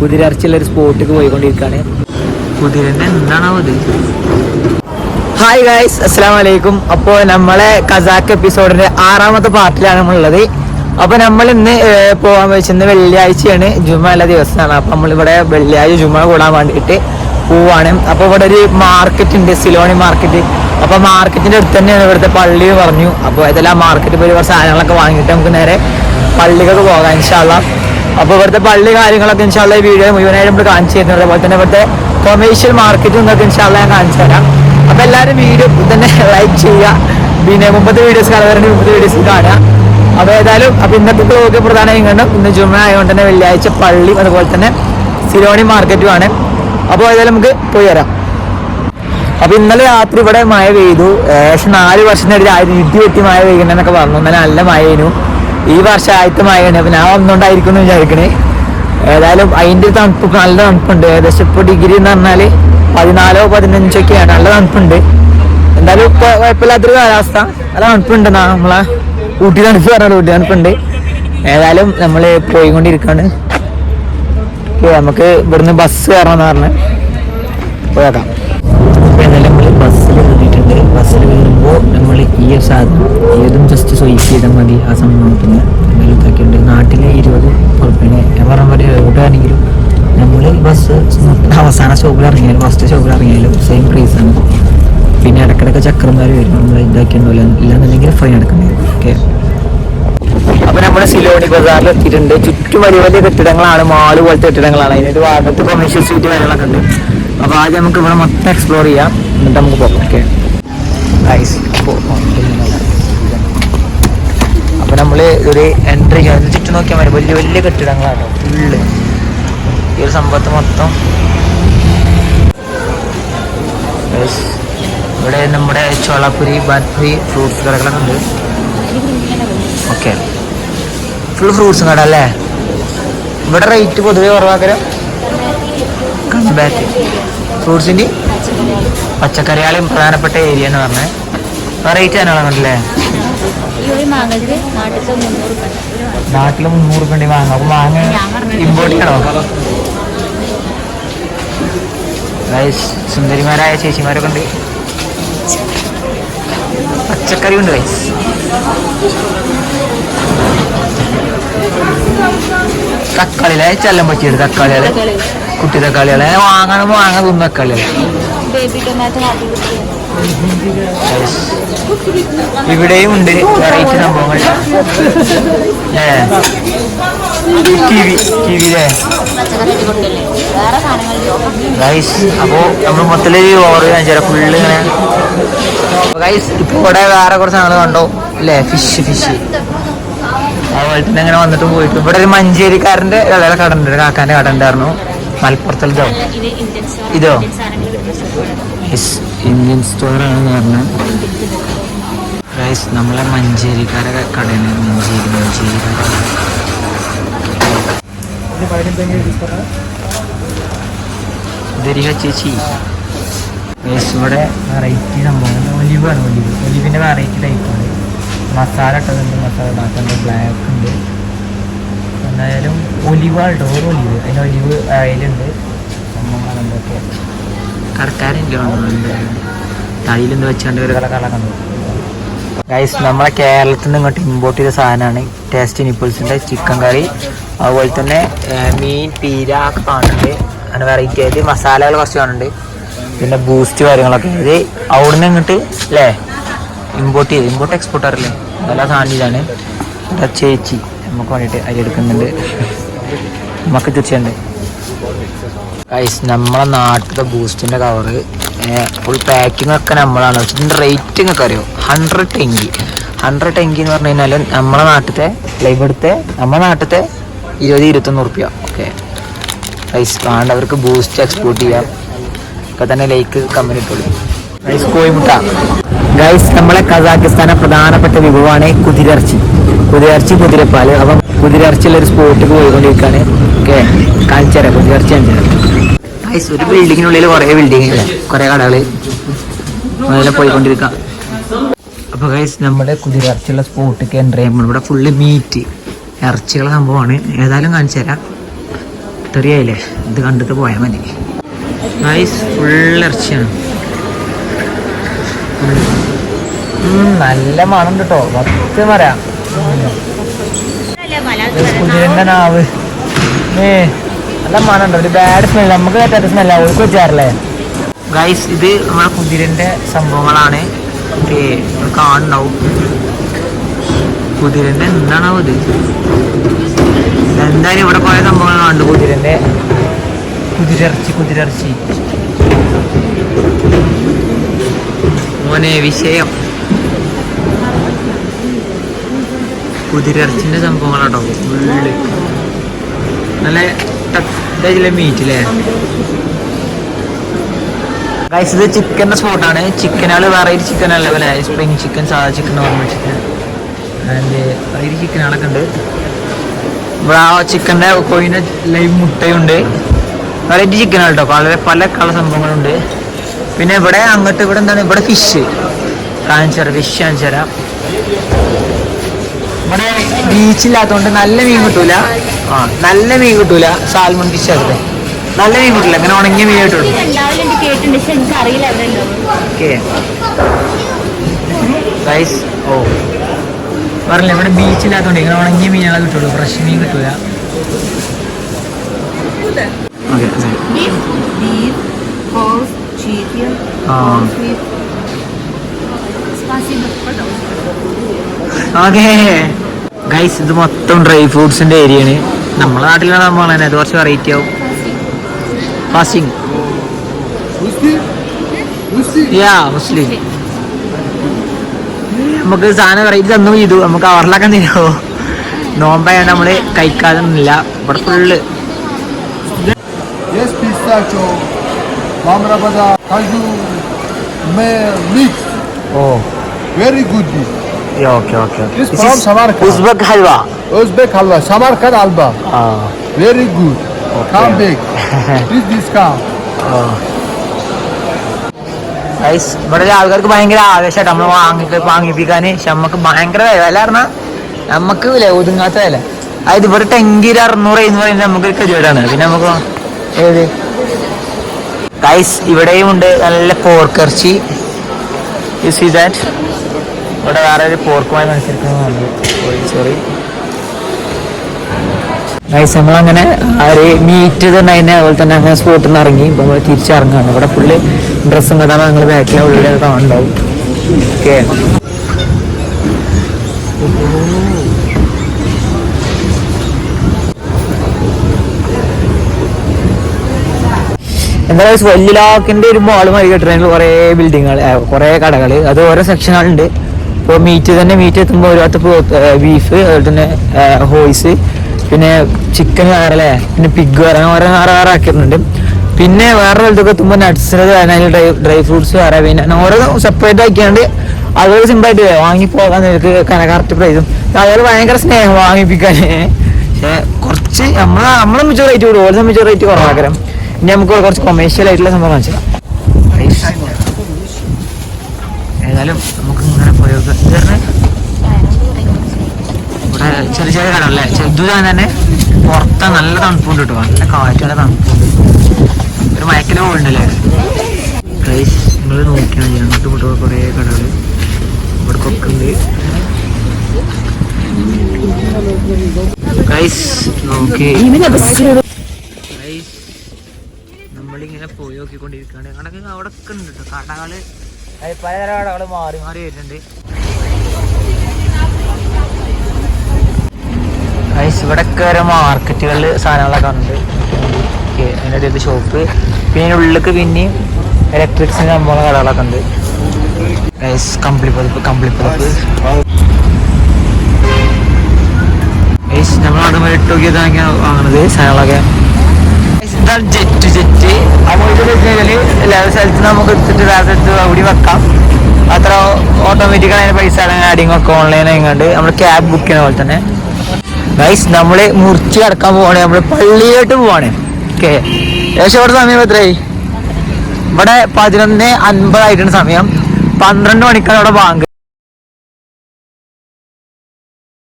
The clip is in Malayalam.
കുതിരർച്ചുള്ള ഒരു സ്പോട്ടിലേക്ക് പോയിക്കൊണ്ടിരിക്കുകയാണ് കുതിരന്റെ എന്താണോ ഇത്? ഹായ് ഗായ്സ് അസ്സാം വലൈക്കും അപ്പോൾ നമ്മളെ കസാക്ക് എപ്പിസോഡിന്റെ ആറാമത്തെ പാർട്ടിലാണ് നമ്മളുള്ളത്. അപ്പൊ നമ്മൾ ഇന്ന് പോകാൻ വെച്ചിരുന്ന വെള്ളിയാഴ്ചയാണ് ജുമ ഉള്ള ദിവസമാണ്. അപ്പൊ നമ്മളിവിടെ വെള്ളിയാഴ്ച ജുമ കൂടാൻ വേണ്ടിയിട്ട് പോവാണ്. അപ്പൊ ഇവിടെ ഒരു മാർക്കറ്റ് ഉണ്ട് സിലോണി മാർക്കറ്റ് അപ്പൊ മാർക്കറ്റിന്റെ അടുത്ത് തന്നെയാണ് ഇവിടുത്തെ പള്ളി പറഞ്ഞു. അപ്പോൾ ഏതെല്ലാം മാർക്കറ്റ് പോയി കുറച്ച് സാധനങ്ങളൊക്കെ വാങ്ങിയിട്ട് നമുക്ക് നേരെ പള്ളിക്കൊക്കെ പോകാം ഇൻഷാല്ല അപ്പോൾ ഇവിടുത്തെ പള്ളി കാര്യങ്ങളൊക്കെ ഇൻഷാല്ല ഈ വീഡിയോ മുഴുവനായിട്ട് നമ്മൾ കാണിച്ചു തരുന്നത് അതുപോലെ തന്നെ ഇവിടുത്തെ കൊമേഴ്ഷ്യൽ മാർക്കറ്റും ഒക്കെ ഇൻഷാല്ല ഞാൻ കാണിച്ചു തരാം. അപ്പൊ എല്ലാവരും വീഡിയോ തന്നെ ലൈക്ക് ചെയ്യുക. പിന്നെ മുമ്പത്തെ വീഡിയോസ് കാണാൻ മുമ്പത്തെ വീഡിയോസ് കാണുക. അപ്പൊ ഏതായാലും അപ്പൊ ഇന്നത്തെ ബ്ലോഗ് പ്രധാനമായും കണ്ടു ഇന്ന് ജുമ ആയതുകൊണ്ട് തന്നെ വെള്ളിയാഴ്ച പള്ളി അതുപോലെ തന്നെ സിരോണി മാർക്കറ്റും ആണ്. അപ്പോൾ ഏതായാലും നമുക്ക് പോയി വരാം. അപ്പൊ ഇന്നലെ രാത്രി ഇവിടെ മഴ പെയ്തു. ഏകദേശം നാല് വർഷത്തിനിടയിൽ ഇടി വെട്ടി മഴ പെയ്യുന്നതെന്നൊക്കെ പറഞ്ഞു. ഇന്നലെ നല്ല മഴയേനു ഈ വർഷം ആദ്യത്തെ മഴയാണ് അപ്പൊ ഞാൻ വന്നുകൊണ്ടായിരിക്കും എന്ന് വിചാരിക്കണേ. ഏതായാലും അതിന്റെ ഒരു തണുപ്പ് നല്ല തണുപ്പുണ്ട്. ഏകദേശം ഇപ്പൊ ഡിഗ്രി എന്ന് പറഞ്ഞാൽ പതിനാലോ പതിനഞ്ചൊക്കെയാണ്. നല്ല തണുപ്പുണ്ട്. എന്തായാലും ഇപ്പൊ കുഴപ്പമില്ലാത്തൊരു കാലാവസ്ഥ. നല്ല തണുപ്പുണ്ട് നമ്മളെ ഊട്ടി തണുപ്പ് പറഞ്ഞാൽ ഊട്ടി തണുപ്പുണ്ട്. ഏതായാലും നമ്മൾ പോയിക്കൊണ്ടിരിക്കുകയാണ് നമുക്ക് ഇവിടുന്ന് ബസ് കയറണമെന്ന് പറഞ്ഞ് പോയേക്കാം. ബസ്സിൽ കയറിയിട്ടുണ്ട് ബസ്സിൽ വരുമ്പോൾ നമ്മൾ ഈ സാധനം ഏതും ജസ്റ്റ് സ്വൈപ്പ് ചെയ്താൽ മതി ആ സംഭവത്തിന് എന്തെങ്കിലും ഇതൊക്കെയുണ്ട് നാട്ടിലെ ഇരുപത് ഉറപ്പിനെ എവറം വരെ എവിടെയാണെങ്കിലും നമ്മൾ ബസ് അവസാന സ്റ്റോപ്പിൽ ഇറങ്ങിയാലും ഫസ്റ്റ് സ്റ്റോപ്പിൽ ഇറങ്ങിയാലും സെയിം പ്രൈസ് ആണ്. പിന്നെ ഇടയ്ക്കിടയ്ക്ക് ചക്രന്മാർ വരും. നമ്മൾ ഇതാക്കിയുണ്ടല്ലോ ഇല്ലാന്നുണ്ടെങ്കിൽ ഫൈൻ അടക്കേണ്ടി വരും. ഓക്കെ അപ്പൊ നമ്മുടെ സിലോണി ബസാറിൽ എത്തിയിട്ടുണ്ട്. ചുറ്റും വലിയ വലിയ കെട്ടിടങ്ങളാണ്. മാൾ പോലത്തെ കെട്ടിടങ്ങളാണ്. അതിനൊരു ഭാഗത്ത് കൊമേഴ്ഷ്യൽ സീറ്റ് കാര്യങ്ങളൊക്കെ ഉണ്ട്. അപ്പൊ ആദ്യം നമുക്ക് ഇവിടെ മൊത്തം എക്സ്പ്ലോർ ചെയ്യാം. എന്നിട്ട് നമുക്ക് പോകാം. ഓക്കെ അപ്പൊ നമ്മൾ ഒരു എൻട്രി അതിന് ചുറ്റും നോക്കിയാൽ മതി. വലിയ വലിയ കെട്ടിടങ്ങളാണ് ഫുള്ള്. ഈ ഒരു സംഭവത്ത് മൊത്തം. ഇവിടെ നമ്മുടെ ചോളാപ്പുരി ബാറ്ററി ഫ്രൂട്ട്സ് കടകളൊക്കെ ഉണ്ട്. ഓക്കെ ഫുൾ ഫ്രൂട്ട്സും കട അല്ലേ? ഇവിടെ റേറ്റ് പൊതുവെ കുറവാക്കരം ബാക്ക് ഫ്രൂട്ട്സിന്റെ പച്ചക്കറികളും പ്രധാനപ്പെട്ട ഏരിയ എന്ന് പറഞ്ഞത് വെറൈറ്റി മാങ്ങക്ക് നാട്ടിലത്തെ മുന്നൂറ് ഒരു മാങ്ങ. അപ്പൊ മാങ്ങ ഇമ്പോർട്ട് ചെയ്യണോ? സുന്ദരിമാരായ ചേച്ചിമാരൊക്കെ ഉണ്ട്. പച്ചക്കറി ഉണ്ട് ഗൈസ് തക്കാളി ചെല്ലം തക്കാളികൾ തക്കാളി. കുട്ടി തക്കാളികളെ വാങ്ങണം വാങ്ങാൻ തിന്ന തക്കാളികളെ ഇവിടെയും ഉണ്ട് വെറൈറ്റി സംഭവങ്ങൾ ഏ. കിവി കിവിയിലെ ഗൈസ് അപ്പോൾ നമ്മൾ മൊത്തത്തിൽ ഓവർ കാണിച്ചാൽ ഫുള്ള് ഇങ്ങനെ. ഗൈസ് ഇപ്പൊ ഇവിടെ വേറെ കുറച്ച് സാധനങ്ങൾ കണ്ടോ. അല്ലേ ഫിഷ് ഫിഷ് അതുപോലെ തന്നെ ഇങ്ങനെ വന്നിട്ട് പോയിട്ട്. ഇവിടെ ഒരു മഞ്ചേരിക്കാരന്റെ കടണ്ട് കാക്കാന്റെ ഉണ്ട് മലപ്പുറത്തിലോ ഇത് ഇന്ത്യൻ ഇതോ? സ്റ്റോറാണെന്ന് പറഞ്ഞാൽ ഗൈസ് നമ്മളെ മഞ്ചേരിക്കാരെ കടയാണ് മഞ്ചേരി മഞ്ചേരി. ദരിക ചേച്ചി. ഇവിടെ വെറൈറ്റി സംഭവം ഒലിവാണ് ഒലിവ്. ഒലിവിന്റെ വെറൈറ്റി ടൈപ്പാണ് മസാല ഇട്ടതുണ്ട് മസാല ഇടാത്തുണ്ട് ബ്ലാക്ക് ഉണ്ട്. എന്തായാലും ഒലിവാണ് കേട്ടോ ഒരു ഒലിവ്. അതിന് ഒലിവ് അയലുണ്ട് സംഭവം എന്തൊക്കെ കടക്കാരില്ല തൈലെന്ന് വെച്ചാണ്ട് ഒരു കള കള കണ്ടു ഗൈസ് നമ്മളെ കേരളത്തിൽ നിന്ന് ഇങ്ങോട്ട് ഇമ്പോർട്ട് ചെയ്ത സാധനമാണ് ടേസ്റ്റ് നിപ്പിൾസിന്റെ ചിക്കൻ കറി അതുപോലെ തന്നെ മീൻ പീര ഒക്കെ കാണുന്നുണ്ട്. അങ്ങനെ വെറൈറ്റി ആയിട്ട് മസാലകൾ കുറച്ച് കാണുന്നുണ്ട്. പിന്നെ ബൂസ്റ്റ് കാര്യങ്ങളൊക്കെ. ഇത് അവിടുന്ന് ഇങ്ങോട്ട് അല്ലേ ഇമ്പോർട്ട് ചെയ്ത് ഇമ്പോർട്ട് എക്സ്പോർട്ട് അറിയില്ലേ നല്ല സാധനം ഇതാണ്. ചേച്ചി. നമുക്ക് വേണ്ടിയിട്ട് അരി എടുക്കുന്നുണ്ട്. നമുക്ക് തീർച്ചയുണ്ട് ഐസ് നമ്മളെ നാട്ടിലെ ബൂസ്റ്റിന്റെ കവറ് ഫുൾ പാക്കിംഗ് ഒക്കെ നമ്മളാണ്. പക്ഷെ റേറ്റിംഗ് റേറ്റ് ഒക്കെ അറിയോ? ഹൺഡ്രഡ് ടെങ്കി. ഹൺഡ്രഡ് ടെങ്കി എന്ന് പറഞ്ഞു കഴിഞ്ഞാൽ നമ്മളെ നാട്ടിലത്തെ ഇവിടുത്തെ നമ്മുടെ നാട്ടിലത്തെ ഇരുപത് ഇരുപത്തൊന്ന് റുപ്യ ഓക്കെ ഗൈസ് കാണേണ്ടവർക്ക് ബൂസ്റ്റ് എക്സ്പോർട്ട് ചെയ്യാം. ഒക്കെ തന്നെ ലൈക്ക് കമ്പനി ഇട്ടുള്ളൂ ഗൈസ് കോഴിമുട്ട. ഗൈസ് നമ്മളെ കസാക്കിസ്ഥാനെ പ്രധാനപ്പെട്ട വിഭവമാണ് കുതിരർച്ചി കുതിരർച്ചി കുതിരപ്പാൽ. അപ്പം കുതിരർച്ചിയുള്ള ഒരു സ്പോട്ടിൽ പോയിക്കൊണ്ടിരിക്കുകയാണ് ഓക്കെ കാണിച്ചുതരാം കുതിരർച്ചി കാണിച്ചുതരാം ഗൈസ് ഒരു ബിൽഡിങ്ങിനുള്ളിൽ കുറേ അല്ലേ കുറേ കടകൾ അതിലെ പോയിക്കൊണ്ടിരിക്കാം. അപ്പോൾ ഗൈസ് നമ്മുടെ കുതിരർച്ചിയുള്ള സ്പോട്ടിലേക്ക് എന്റർ ചെയ്യുമ്പോൾ ഇവിടെ ഫുള്ള് മീറ്റ് ഇറച്ചിയുള്ള സംഭവമാണ്. ഏതായാലും കാണിച്ചു തരാം. രാത്രിയായില്ലേ ഇത് കണ്ടിട്ട് പോയാൽ മതി. ഗൈസ് ഫുൾ ഇറച്ചിയാണ്. നല്ല മണം കേട്ടോ സത്യം പറയാം. കുതിരന്റെ നാവ്. ഏ നല്ല മണം ഉണ്ട് ഒരു ബാഡ് സ്മെൽ നമുക്ക് പറ്റാത്ത സ്മെല്ല ഓർക്ക് വെച്ചാറല്ലേ ഗൈസ് ഇത് നമ്മളെ കുതിരന്റെ സംഭവങ്ങളാണ്. കാണുണ്ടാവും കുതിരന്റെ എന്താണോ ഇത്? എന്തായാലും ഇവിടെ പോയ സംഭവങ്ങൾ കാണുന്നുണ്ട് കുതിരന്റെ. കുതിരർച്ചി കുതിരർച്ചി. മോനെ വിഷയം. കുതിരർച്ചിന്റെ സംഭവങ്ങളാട്ടോ. ഫുള്ള് നല്ല ടച്ചിലെ മീറ്റ് അല്ലേ ഗൈസ് ഇത് ചിക്കന്റെ സ്പോട്ടാണ് ചിക്കനുകൾ വെറൈറ്റി ചിക്കൻ അല്ല പോലെ സ്പ്രിങ് ചിക്കൻ സാധാ chicken normal chicken and variety ചിക്കനുകളൊക്കെ ഉണ്ട്. ഇവിടെ ആ ചിക്കന്റെ കോഴിന്റെ ലൈവ് മുട്ടയുണ്ട്. വെറൈറ്റി ചിക്കൻ കേട്ടോ വളരെ പല കളർ സംഭവങ്ങളുണ്ട്. പിന്നെ ഇവിടെ അങ്ങോട്ട് ഇവിടെ എന്താണ്? ഇവിടെ ഫിഷ് കാഞ്ചര ഫിഷ് കാണിച്ചുതരാം നമ്മുടെ ബീച്ചില്ലാത്തതുകൊണ്ട് നല്ല മീൻ കിട്ടൂല. ആ നല്ല മീൻ കിട്ടൂല. സാൽമൺ ഫിഷ് അതെ നല്ല മീൻ കിട്ടില്ല അങ്ങനെ ഉണങ്ങിയ മീൻ കിട്ടുള്ളൂ. ഓ. പറഞ്ഞില്ല ഇവിടെ ബീച്ചില്ലാത്തതുകൊണ്ട് ഇങ്ങനെ ഉണങ്ങിയ മീനുകളെ കിട്ടുള്ളൂ. ഫ്രഷ് മീൻ കിട്ടൂല. ആ. ഓക്കെ. ഗൈസ് ഇത് മൊത്തം ഡ്രൈ ഫ്രൂട്ട്സിന്റെ ഏരിയയാണ് നമ്മളെ നാട്ടിലെ സംഭവമാണ് തന്നെ. അത് കുറച്ച് വെറൈറ്റി ആവും. ഫാസ്റ്റിംഗ് യാ മുസ്ലിം? നമുക്ക് സാധനം വെറൈറ്റി തന്നു ചെയ്തു. നമുക്ക് അവറിലാക്കാൻ തരുമോ നോമ്പായാണ് നമ്മൾ കഴിക്കാതെ നിന്നില്ല ഇവിടെ full very good Good dish. Okay okay This from Samarkand. Uzbek halwa Uzbek halwa, Samarkand halwa. Ah. Very good. Come back. Please discount. Guys ഇവിടെ ആൾക്കാർക്ക് ഭയങ്കര ആവേശമായിട്ട് നമ്മൾ വാങ്ങി വാങ്ങിപ്പിക്കാൻ പക്ഷെ നമുക്ക് ഭയങ്കര വില പറഞ്ഞാൽ നമുക്ക് വില ഒതുങ്ങാത്ത വില അതായത് ഇവിടെ ടെങ്കി ഒരു അറുന്നൂറ് എന്ന് പറയുന്നത് നമുക്ക് കരുവാടാണ് പിന്നെ നമുക്ക് ഏത് ഗൈസ് ഇവിടെയും ഉണ്ട് നല്ല പോർക്കിറച്ചി യു സി ദാറ്റ് ഇവിടെ വേറെ ഒരു പോർക്കുമായി മത്സരിക്കുന്നതാണ് സോറി ഗൈസ് നമ്മളങ്ങനെ ഒരു മീറ്റ് തന്നെ അതിനെ അതുപോലെ തന്നെ അങ്ങനെ സ്പോട്ടിൽ നിന്ന് ഇറങ്ങി. ഇപ്പം നമ്മൾ തിരിച്ചിറങ്ങുകയാണ് ഇവിടെ ഫുള്ള് ഡ്രസ്സും കഥാണ് ഞങ്ങൾ ബാക്കിലെ ഉള്ളിൽ കാണുണ്ടാവും ഓക്കെ എന്താ വലിയ ഒരു മോൾ മതി കെട്ടുന്നതിൽ കുറേ ബിൽഡിങ്ങുകൾ കുറേ കടകൾ അത് ഓരോ സെക്ഷനുകളുണ്ട് ഇപ്പോൾ മീറ്റ് തന്നെ മീറ്റ് എത്തുമ്പോൾ ഒരു ഭാഗത്ത് ബീഫ് അതുപോലെ തന്നെ ഹോയ്സ് പിന്നെ ചിക്കൻ വേറെ പിന്നെ പിഗ് വേറെ അങ്ങനെ ഓരോ വേറെ വേറെ ആക്കിയിട്ടുണ്ട്. പിന്നെ വേറെ സ്ഥലത്തൊക്കെ എത്തുമ്പോൾ നട്ട്സിന് അതിൽ ഡ്രൈ ഡ്രൈ ഫ്രൂട്ട്സ് വേറെ പിന്നെ ഓരോ സെപ്പറേറ്റ് ആക്കിയാണ്ട് അതുപോലെ സിമ്പിളായിട്ട് വാങ്ങി പോകാൻ നിനക്ക് കറക്റ്റ് പ്രൈസും അതുപോലെ ഭയങ്കര സ്നേഹം വാങ്ങിപ്പിക്കാൻ പക്ഷേ കുറച്ച് നമ്മൾ നമ്മളെ മിച്ച റേറ്റ് കൂടും ഓരോ മിച്ച റേറ്റ് കുറവാക്കരം. ഇനി നമുക്ക് കുറച്ച് കൊമേഴ്ഷ്യൽ ആയിട്ടുള്ള സംഭവം വെച്ചാൽ. ഏതായാലും നമുക്ക് പറഞ്ഞാ ഇവിടെ ചെറിയ ചെറിയ കടകളല്ലേ? ചെറുതാണ് തന്നെ പുറത്ത് നല്ല തണുപ്പുണ്ട് കേട്ടോ. നല്ല കാറ്റ് നല്ല തണുപ്പുണ്ട്. ഒരു മയക്കിന് പോകണ്ടല്ലേ പ്രൈസ് നിങ്ങൾ നോക്കിയാണ് അങ്ങോട്ട് ഇങ്ങോട്ട് കുറേ കടകൾ ഇവിടേക്കൊക്കെ ഉണ്ട്. ഗൈസ് നമ്മളിങ്ങനെ പോയി നോക്കിക്കൊണ്ടിരിക്കുകയാണ്. കണക്ക് അവിടെ ഒക്കെ ഉണ്ട് കേട്ടോ. കടകൾ പലതരം കടകൾ മാറി മാറി വരുന്നുണ്ട്. ഓരോ മാർക്കറ്റുകളിൽ സാധനങ്ങളൊക്കെ ഉണ്ട് അതിന്റെ അടുത്ത് ഷോപ്പ് പിന്നെ ഉള്ളിലേക്ക് പിന്നെയും ഇലക്ട്രിക്സിന് സംഭവമുള്ള കടകളൊക്കെ ഉണ്ട്. കമ്പിളി പതിപ്പ് കമ്പിളി പതിപ്പ്. നമ്മൾ അവിടെ പോയി ഇട്ട് നോക്കിയതാണ് വാങ്ങണത് സാധനങ്ങളൊക്കെ. ഇതാണ് ജെറ്റ് ജെറ്റ് അപ്പോൾ ഇത് കഴിഞ്ഞാൽ എല്ലാ സ്ഥലത്ത് നമുക്ക് എടുത്തിട്ട് വേറെ സ്ഥലത്ത് അവിടെ വെക്കാം. അത്ര ഓട്ടോമാറ്റിക്കാണ് അതിന് പൈസ ആഡിങ് ഒക്കെ ഓൺലൈൻ ആയിക്കൊണ്ട് നമ്മൾ ക്യാബ് ബുക്ക് ചെയ്യുന്ന പോലെ തന്നെ. ഗൈസ് നമ്മൾ മുറിച്ച് കിടക്കാൻ പോവാണ്. നമ്മൾ പള്ളിയിലോട്ട് പോവാണ്. ഓക്കെ ഏകദേശം ഇവിടെ സമയം എത്രയായി ഇവിടെ പതിനൊന്ന് അൻപതായിട്ടാണ് സമയം. പന്ത്രണ്ട് മണിക്കാണ് ഇവിടെ ബാങ്ക്.